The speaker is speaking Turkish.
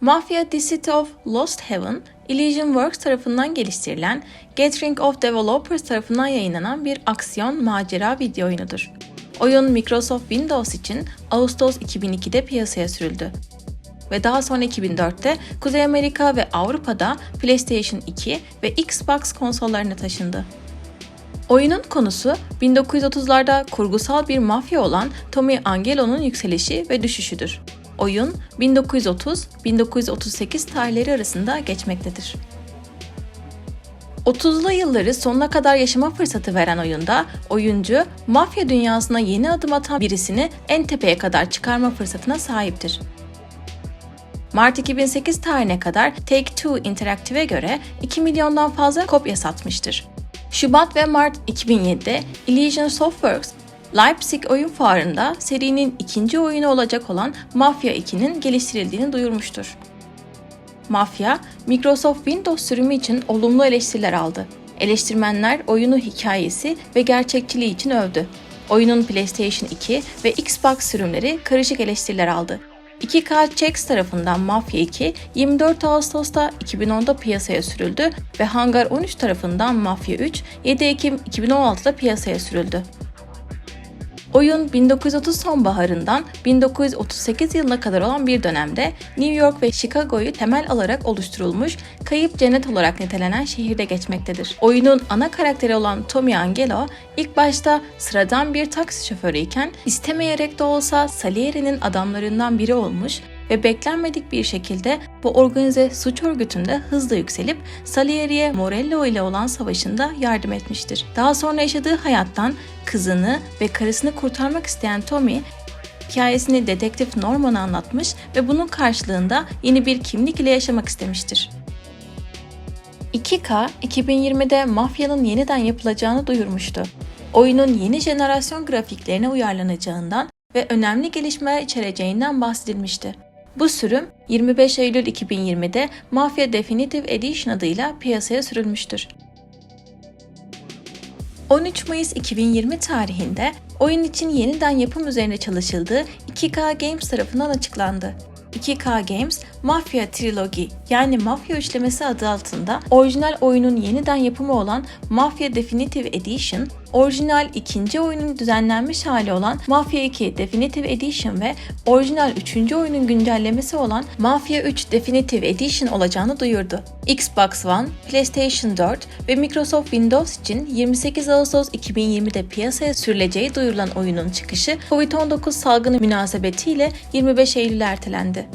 Mafia The City of Lost Heaven, Elysian Works tarafından geliştirilen, Gathering of Developers tarafından yayınlanan bir aksiyon macera video oyunudur. Oyun Microsoft Windows için Ağustos 2002'de piyasaya sürüldü ve daha sonra 2004'te Kuzey Amerika ve Avrupa'da PlayStation 2 ve Xbox konsollarına taşındı. Oyunun konusu 1930'larda kurgusal bir mafya olan Tommy Angelo'nun yükselişi ve düşüşüdür. Oyun 1930-1938 tarihleri arasında geçmektedir. 30'lu yılları sonuna kadar yaşama fırsatı veren oyunda oyuncu mafya dünyasına yeni adım atan birisini en tepeye kadar çıkarma fırsatına sahiptir. Mart 2008 tarihine kadar Take-Two Interactive'e göre 2 milyondan fazla kopya satmıştır. Şubat ve Mart 2007'de Elysian Softworks, Leipzig oyun fuarında serinin ikinci oyunu olacak olan Mafia 2'nin geliştirildiğini duyurmuştur. Mafya, Microsoft Windows sürümü için olumlu eleştiriler aldı. Eleştirmenler oyunu hikayesi ve gerçekçiliği için övdü. Oyunun PlayStation 2 ve Xbox sürümleri karışık eleştiriler aldı. 2K Checks tarafından Mafia 2 24 Ağustos'ta 2010'da piyasaya sürüldü ve Hangar 13 tarafından Mafia 3 7 Ekim 2016'da piyasaya sürüldü. Oyun 1930 sonbaharından 1938 yılına kadar olan bir dönemde New York ve Chicago'yu temel alarak oluşturulmuş, kayıp cennet olarak nitelenen şehirde geçmektedir. Oyunun ana karakteri olan Tommy Angelo ilk başta sıradan bir taksi şoförü iken istemeyerek de olsa Salieri'nin adamlarından biri olmuş ve beklenmedik bir şekilde bu organize suç örgütünde hızla yükselip Salieri'ye Morello ile olan savaşında yardım etmiştir. Daha sonra yaşadığı hayattan kızını ve karısını kurtarmak isteyen Tommy, hikayesini dedektif Norman'a anlatmış ve bunun karşılığında yeni bir kimlik ile yaşamak istemiştir. 2K 2020'de Mafya'nın yeniden yapılacağını duyurmuştu. Oyunun yeni jenerasyon grafiklerine uyarlanacağından ve önemli gelişmeler içereceğinden bahsedilmişti. Bu sürüm 25 Eylül 2020'de Mafia Definitive Edition adıyla piyasaya sürülmüştür. 13 Mayıs 2020 tarihinde oyun için yeniden yapım üzerine çalışıldığı 2K Games tarafından açıklandı. 2K Games, Mafia Trilogy yani Mafya üçlemesi adı altında orijinal oyunun yeniden yapımı olan Mafia Definitive Edition, orijinal ikinci oyunun düzenlenmiş hali olan Mafia 2 Definitive Edition ve orijinal üçüncü oyunun güncellemesi olan Mafia 3 Definitive Edition olacağını duyurdu. Xbox One, PlayStation 4 ve Microsoft Windows için 28 Ağustos 2020'de piyasaya sürüleceği duyurulan oyunun çıkışı COVID-19 salgını münasebetiyle 25 Eylül'e ertelendi.